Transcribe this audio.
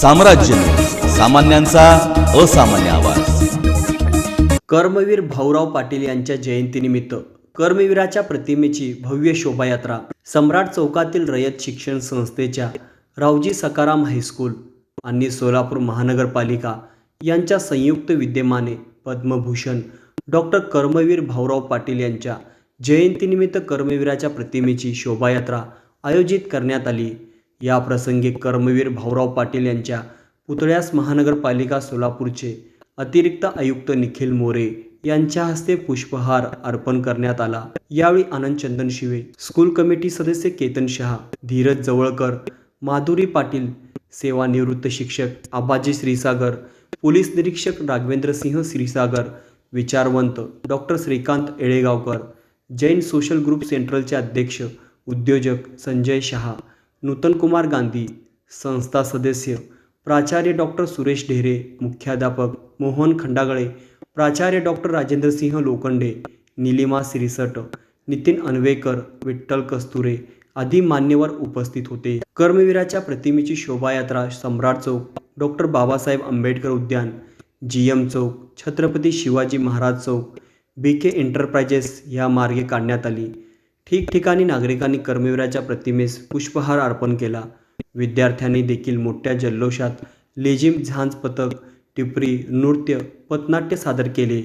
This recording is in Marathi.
साम्राज्य. सामान्यांचा असामान्य आवाज. कर्मवीर भाऊराव पाटील यांच्या जयंतीनिमित्त कर्मवीराच्या प्रतिमेची भव्य शोभायात्रा सम्राट चौकातील रयत शिक्षण संस्थेच्या रावजी सकाराम हायस्कूल आणि सोलापूर महानगरपालिका यांच्या संयुक्त विद्यमाने पद्मभूषण डॉक्टर कर्मवीर भाऊराव पाटील यांच्या जयंतीनिमित्त कर्मवीराच्या प्रतिमेची शोभायात्रा आयोजित करण्यात आली. या प्रसंगी कर्मवीर भाऊराव पाटील यांच्या पुतळ्यास महानगरपालिका सोलापूरचे अतिरिक्त आयुक्त निखिल मोरे यांच्या हस्ते पुष्पहार अर्पण करण्यात आला. यावेळी आनंद चंदन शिवे स्कूल कमिटी सदस्य केतन शहा धीरज जवळकर माधुरी पाटील सेवानिवृत्त शिक्षक आबाजी श्रीसागर पोलीस निरीक्षक राघवेंद्र सिंह श्रीसागर विचारवंत doctor Shrikant Yelegaonkar Jain social group सेंट्रलचे अध्यक्ष उद्योजक संजय शहा नूतनकुमार गांधी संस्था सदस्य प्राचार्य डॉक्टर सुरेश ढेरे मुख्याध्यापक मोहन खंडागळे प्राचार्य डॉक्टर राजेंद्रसिंह लोखंडे निलिमा सिरिसट नितीन अनवेकर विठ्ठल कस्तुरे आदी मान्यवर उपस्थित होते. कर्मवीराच्या प्रतिमेची शोभायात्रा सम्राट चौक डॉक्टर बाबासाहेब आंबेडकर उद्यान जी एम चौक छत्रपती शिवाजी महाराज चौक बी के एंटरप्राइजेस या मार्गे काढण्यात आली. ठिकठिकाणी नागरिकांनी कर्मवीराच्या प्रतिमेस पुष्पहार अर्पण केला. विद्यार्थ्यांनी देखील मोठ्या जल्लोषात लेझिम झांज पथक टिपरी नृत्य पथनाट्य सादर केले.